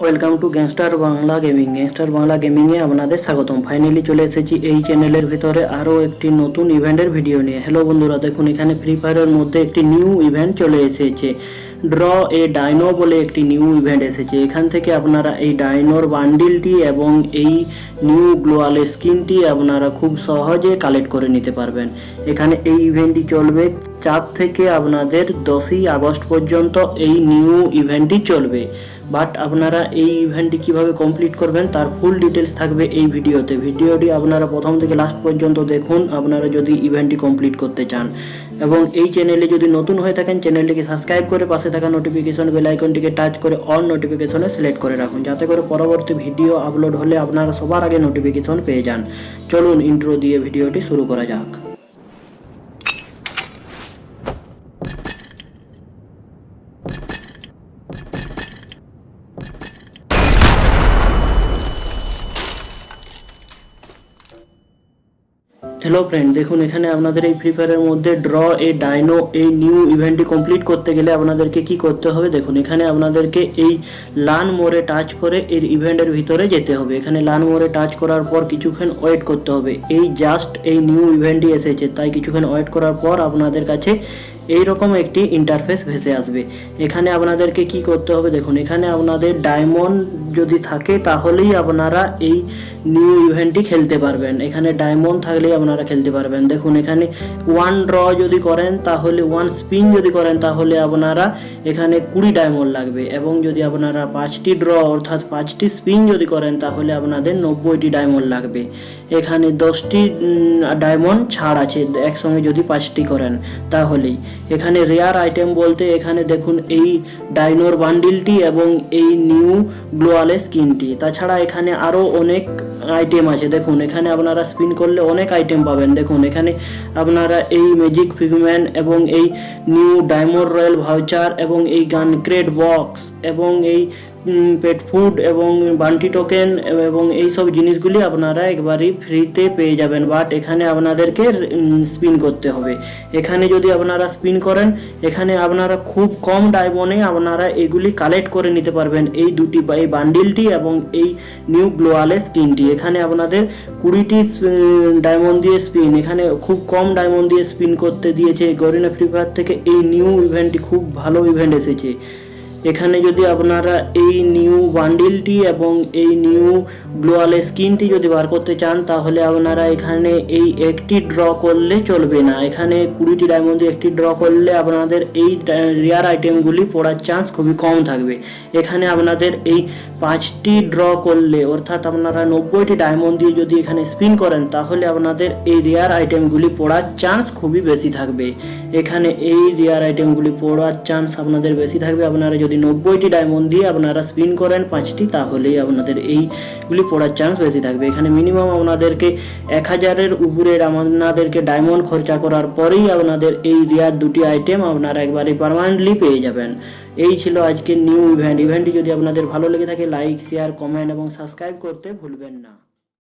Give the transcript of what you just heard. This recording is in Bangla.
Welcome to gangster Bangla gaming gangster Bangla গেমিংয়ে আপনাদের স্বাগতম। ফাইনালি চলে এসেছি এই চ্যানেলের ভিতরে আরও একটি নতুন ইভেন্টের ভিডিও নিয়ে। হ্যালো বন্ধুরা, দেখুন এখানে ফ্রি ফায়ারের মধ্যে একটি নিউ ইভেন্ট চলে এসেছে। ড্র এ ডাইনো বলে একটি নিউ ইভেন্ট এসেছে। এখান থেকে আপনারা এই ডাইনোর বান্ডিলটি এবং এই নিউ গ্লোয়াল স্কিনটি আপনারা খুব সহজে কালেক্ট করে নিতে পারবেন। এখানে এই ইভেন্টটি চলবে চার থেকে আপনাদের দশই আগস্ট পর্যন্ত এই নিউ ইভেন্টটি চলবে। বাট আপনারা এই ইভেন্টটি কীভাবে কমপ্লিট করবেন, তার ফুল ডিটেলস থাকবে এই ভিডিওতে। ভিডিওটি আপনারা প্রথম থেকে লাস্ট পর্যন্ত দেখুন, আপনারা যদি ইভেন্টটি কমপ্লিট করতে চান। এবং এই চ্যানেলে যদি নতুন হয়ে থাকেন চ্যানেলটিকে সাবস্ক্রাইব করে পাশে থাকা নোটিফিকেশন বেল আইকনটিকে টাচ করে অল নোটিফিকেশনে সিলেক্ট করে রাখুন, যাতে করে পরবর্তী ভিডিও আপলোড হলে আপনারা সবার আগে নোটিফিকেশন পেয়ে যান। চলুন ইন্ট্রো দিয়ে ভিডিওটি শুরু করা যাক। হ্যালো ফ্রেন্ড দেখুন, এখানে আপনাদের এই ফ্রি ফায়ারের মধ্যে ড্র এ ডাইনো এই নিউ ইভেন্টটি কমপ্লিট করতে গেলে আপনাদেরকে কি করতে হবে? দেখুন, এখানে আপনাদেরকে এই লান মোড়ে টাচ করে এর ইভেন্টের ভিতরে যেতে হবে। এখানে লান মোড়ে টাচ করার পর কিছুক্ষণ ওয়েট করতে হবে। এই জাস্ট এই নিউ ইভেন্টটি এসেছে, তাই কিছুক্ষণ ওয়েট করার পর আপনাদের কাছে এই রকম একটি ইন্টারফেস ভেসে আসবে। এখানে আপনাদেরকে কি করতে হবে দেখুন, এখানে আপনাদের ডায়মন্ড যদি থাকে, তাহলেই আপনারা এই নিউ ইভেন্টটি খেলতে পারবেন। এখানে ডায়মন্ড থাকলেই আপনারা খেলতে পারবেন। দেখুন, এখানে ওয়ান ড্র যদি করেন, তাহলে ওয়ান স্পিন যদি করেন, তাহলে আপনারা এখানে কুড়ি ডায়মন্ড লাগবে। এবং যদি আপনারা পাঁচটি ড্র অর্থাৎ পাঁচটি স্পিন যদি করেন, তাহলে আপনাদের নব্বইটি ডায়মন্ড লাগবে। এখানে দশটি ডায়মন্ড ছাড় আছে, একসঙ্গে যদি পাঁচটি করেন, তাহলেই। এখানে রেয়ার আইটেম বলতে এখানে দেখুন এই ডাইনোর বান্ডিলটি এবং এই নিউ গ্লোয়ালে স্কিনটি তাছাড়া এখানে আরও অনেক আইটেম আছে। দেখুন, এখানে আপনারা স্পিন করলে অনেক আইটেম পাবেন। দেখুন, এখানে আপনারা এই ম্যাজিক ফিগম্যান এবং এই নিউ ডায়মন্ড রয়্যাল ভাউচার এবং এই গান ক্রেড বক্স এবং এই পেট ফুড এবং বান্টি টোকেন এবং এই সব জিনিসগুলি আপনারা একবারই ফ্রিতে পেয়ে যাবেন। বাট এখানে আপনাদেরকে স্পিন করতে হবে। এখানে যদি আপনারা স্পিন করেন, এখানে আপনারা খুব কম ডায়মন্ডে আপনারা এগুলি কালেক্ট করে নিতে পারবেন। এই দুটি বা এই বান্ডিলটি এবং এই নিউ গ্লোয়ালে স্কিনটি এখানে আপনাদের কুড়িটি ডায়মন্ড দিয়ে স্পিন এখানে খুব কম ডায়মন্ড দিয়ে স্পিন করতে দিয়েছে। গরিনা ফ্রি ফায়ার থেকে এই নিউ ইভেন্টটি খুব ভালো ইভেন্ট এসেছে। এখানে যদি আপনারা এই নিউ বান্ডিলটি এবং এই নিউ গ্লোয়াল স্কিনটি যদি বার করতে চান, তাহলে আপনারা এখানে এই একটি ড্র করলে চলবে না। এখানে কুড়িটি ডায়মন্ড একটি ড্র করলে আপনাদের এই রেয়ার আইটেমগুলি পড়ার চান্স খুবই কম থাকবে। এখানে আপনাদের এই পাঁচটি ড্র করলে, অর্থাৎ আপনারা নব্বইটি ডায়মন্ড দিয়ে যদি এখানে স্পিন করেন, তাহলে আপনাদের এই রেয়ার আইটেমগুলি পড়ার চান্স খুবই বেশি থাকবে। এখানে এই রেয়ার আইটেমগুলি পড়ার চান্স আপনাদের বেশি থাকবে। আপনারা যদি নব্বইটি ডায়মন্ড দিয়ে আপনারা স্পিন করেন পাঁচটি, তাহলেই আপনাদের এইগুলি পড়ার চান্স বেশি থাকবে। এখানে মিনিমাম আপনাদেরকে এক হাজারের উপরে আপনাদেরকে ডায়মন্ড খরচা করার পরেই আপনাদের এই রেয়ার দুটি আইটেম আপনারা একবারে পারমানেন্টলি পেয়ে যাবেন। এই ছিল আজকের নিউ ইভেন্ট ইভেন্টটি যদি আপনাদের ভালো লেগে থাকে লাইক শেয়ার কমেন্ট এবং সাবস্ক্রাইব করতে ভুলবেন না।